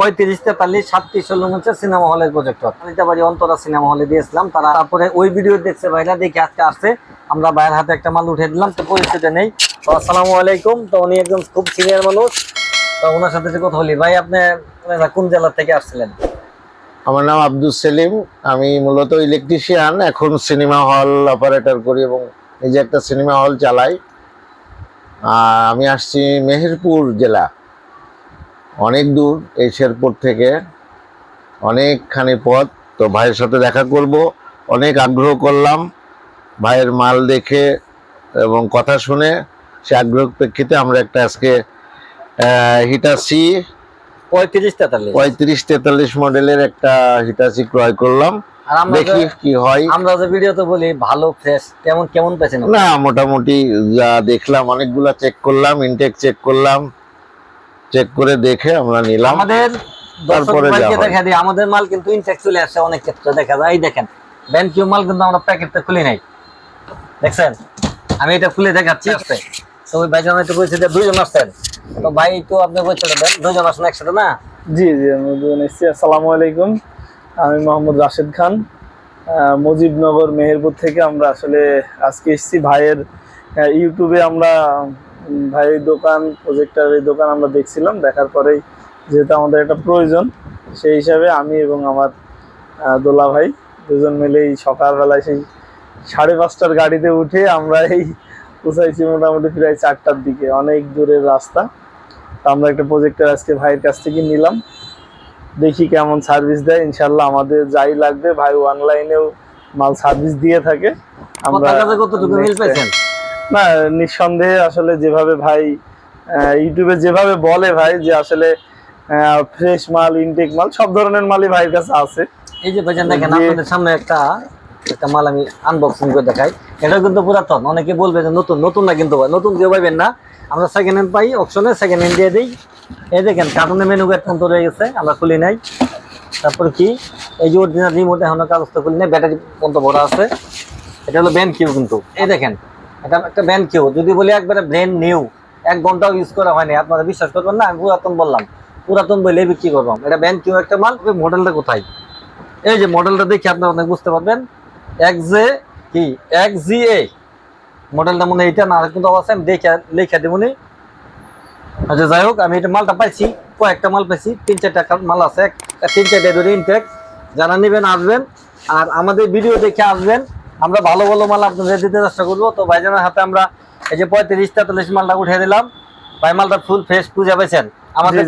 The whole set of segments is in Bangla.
পঁয়ত্রিশ তেতাল্লিশ সাতত্রিশ ষোলো হচ্ছে সিনেমা হলের প্রজেক্টর বাড়ি অন্তরা সিনেমা হলে দিয়েছিলাম, তারা তারপরে ওই ভিডিও দেখছে ভাইরা, দেখে আজকে আসছে। আমরা ভাইয়ের হাতে একটা মাল উঠে দিলাম, তো পরিস্থিতি নেই। তো আসসালামু আলাইকুম, তো উনি একদম খুব সিনিয়র মানুষ। তো ওনার সাথে কথা বলি, ভাই, আপনি কোন জেলা থেকে আসছিলেন? আমার নাম আব্দুল সেলিম। আমি মূলত ইলেকট্রিশিয়ান এখন সিনেমা হল অপারেটর করি এবং নিজে একটা সিনেমা হল চালাই। আমি আসছি মেহেরপুর জেলা। অনেক দূর এই শেরপুর থেকে অনেকখানি পথ। তো ভাইয়ের সাথে দেখা করব। অনেক আগ্রহ করলাম ভাইয়ের মাল দেখে এবং কথা শুনে। সে আগ্রহ প্রেক্ষিতে আমরা একটা আজকে হিটাসি পঁয়ত্রিশ তেতাল্লিশ। পঁয়ত্রিশ তেতাল্লিশ মডেলের একটা হিটাচি ক্রয় করলাম। দেখি কি হয়। আমরা যে ভিডিওতে বলি ভালো ফ্রেশ কেমন কেমন পেয়েছেন? না মোটামুটি যা দেখলাম অনেকগুলা চেক করলাম ইনটেক চেক করলাম। চেক করে দেখে আমরা নিলাম। আমাদের তারপরে। দেখা দিই। আমাদের মাল কিন্তু ইনটেক চলে আসে অনেক ক্ষেত্রে দেখা যায়। এই দেখেন ব্যানকিউ মাল কিন্তু আমরা প্যাকেটটা খুলি নাই। দেখছেন? আমি এটা খুলে দেখাচ্ছি আছে তো ওই ভাইজন হয়তো বলছে যে দুইজন আসছেন। তো ভাই তো আপনি বলছিলেন দুইজন আসছেন একসাথে না? জি জি আমি দুজন এসেছি। আসসালামু আলাইকুম। আমি মোহাম্মদ রাশেদ খান। আহ, মুজিবনগর মেহেরপুর থেকে আমরা আসলে আজকে এসেছি। ভাইয়ের ইউটিউবে আমরা ভাইয়ের দোকান প্রজেক্টারের দোকান আমরা দেখছিলাম দেখার পরেই যেহেতু আমাদের একটা প্রয়োজন সেই হিসাবে আমি এবং আমার দোলা ভাই দুজন মিলেই সকালবেলায় সেই সাড়ে পাঁচটার গাড়িতে উঠে আমরা এই পৌঁছাইছি মোটামুটি প্রায় চারটার দিকে অনেক দূরের রাস্তা। তো আমরা একটা প্রজেক্টার আজকে ভাইয়ের কাছ থেকে নিলাম দেখি কেমন সার্ভিস দেয়। ইনশাল্লাহ আমাদের যাই লাগবে ভাই অনলাইনেও মাল সার্ভিস দিয়ে থাকে। আমরা কতটুকু মিল না নিঃসন্দেহে আসলে যেভাবে ভাই ইউটিউবে যেভাবে বলে ভাই যে আসলে ফ্রেশ মাল ইনটেক মাল সব ধরনের মালই ভাইয়ের কাছে আছে। এই যে ভাইজান দেখেন আপনাদের সামনে একটা একটা মাল আমি আনবক্সিং করে দেখাই। এটা কিন্তু পুরাতন। অনেকে বলবে যে নতুন নতুন না কিন্তু ভাই, নতুন কেউ পাইবেন না। আমরা সেকেন্ড হ্যান্ড পাই অপশনে সেকেন্ড হ্যান্ড দিয়ে দিই। এই দেখেন কার্টুনে মেনু কার্ড পর্যন্ত রয়ে গেছে আমরা খুলি নাই। তারপর কি? এই যে অরিজিনাল রিমোট এখনও কাগজটা খুলি নাই ব্যাটারি পর্যন্ত ভরা আছে। এটা হলো ব্যান্ড কিউ কিন্তু। এই দেখেন এটা একটা ব্যান্ড কিউ। যদি বলি একবারে ব্র্যান্ড নিউ এক ঘন্টাও ইউজ করা হয়নি। আপনারা বিশ্বাস করবেন না, আমি পুরাতন বললাম। পুরাতন বলে বিক্রি করলাম এটা ব্যান্ড কিউ একটা মাল মডেলটা কোথায়? এই যে মডেলটা দেখে আপনারা অনেক বুঝতে পারবেন। এক্সে কি? এক্স জি এ মডেলটা মনে এটা না কিন্তু আছে, আমি দেখে লেখা দেবনি আচ্ছা যাই হোক, আমি এটা মালটা পাইছি, কয়েকটা মাল পাইছি, তিন চারটা মাল আছে। এক- তিন চারটা ধরে ইনটেক যারা নেবেন, আসবেন। আর আমাদের ভিডিও দেখে আসবেন। আমরা ভালো ভালো মাল আপনাদের দিতে চেষ্টা করব। তো ভাইজানের হাতে আমরা এই যে পঁয়ত্রিশ তেতাল্লিশ মালটা উঠে দিলাম। ভাই মালটা ফুল ফ্রেশ পুজা পেয়েছেন আমাদের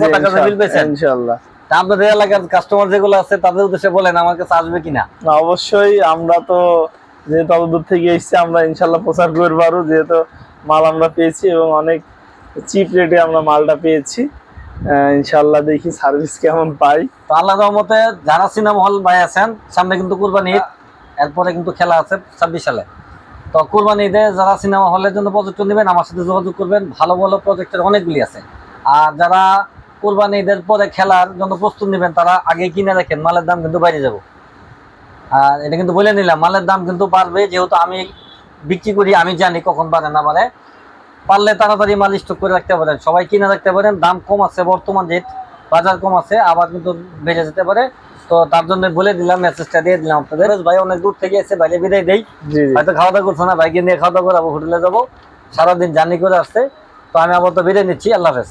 পেয়েছেন ইনশাল্লাহ আপনাদের এলাকার কাস্টমার যেগুলো আছে তাদের উদ্দেশ্যে বলেন আমার কাছে আসবে কিনা। না অবশ্যই আমরা তো যেহেতু অত দূর থেকে এসেছি আমরা ইনশাল্লাহ প্রচার করতে পারব যেহেতু মাল আমরা পেয়েছি এবং অনেক চিপ রেটে আমরা মালটা পেয়েছি। ইনশাল্লাহ দেখি সার্ভিস কেমন পাই। তো আল্লাহ রহমতে যারা সিনেমা হল ভাই আছেন সামনে কিন্তু কুরবানি এরপরে কিন্তু খেলা আছে ছাব্বিশ সালে। তো কুরবানি ঈদে যারা সিনেমা হলের জন্য প্রজেক্টর নেবেন, আমার সাথে যোগাযোগ করবেন। ভালো ভালো প্রজেক্টর অনেকগুলি আছে। আর যারা কোরবানি ঈদের পরে খেলার জন্য প্রস্তুত নেবেন, তারা আগে কিনে রাখেন, মালের দাম কিন্তু বাইরে যাব। আর এটা কিন্তু বলে নিলাম, মালের দাম কিন্তু বাড়বে। যেহেতু আমি বিক্রি করি, আমি জানি কখন বাড়ে, না বাড়ে। পারলে তাড়াতাড়ি মাল স্টক করে রাখতে পারেন। সবাই কিনে রাখতে পারেন। দাম কম আছে বর্তমান রেট বাজার কম আছে, আবার কিন্তু বেড়ে যেতে পারে। তো তার জন্য বলে দিলাম মেসেজটা দিয়ে দিলাম আপনাদের। ভাই অনেক দূর থেকে এসে বাইরে বিদায় দেই। হয়তো খাওয়া দাওয়া করছ না বাইকে নিয়ে খাওয়া দাওয়া করে আবার হোটেলে যাব। সারাদিন জার্নি করে আসছে। তো আমি আবার তো বিদায় নিচ্ছি আল্লাহ হাফেজ।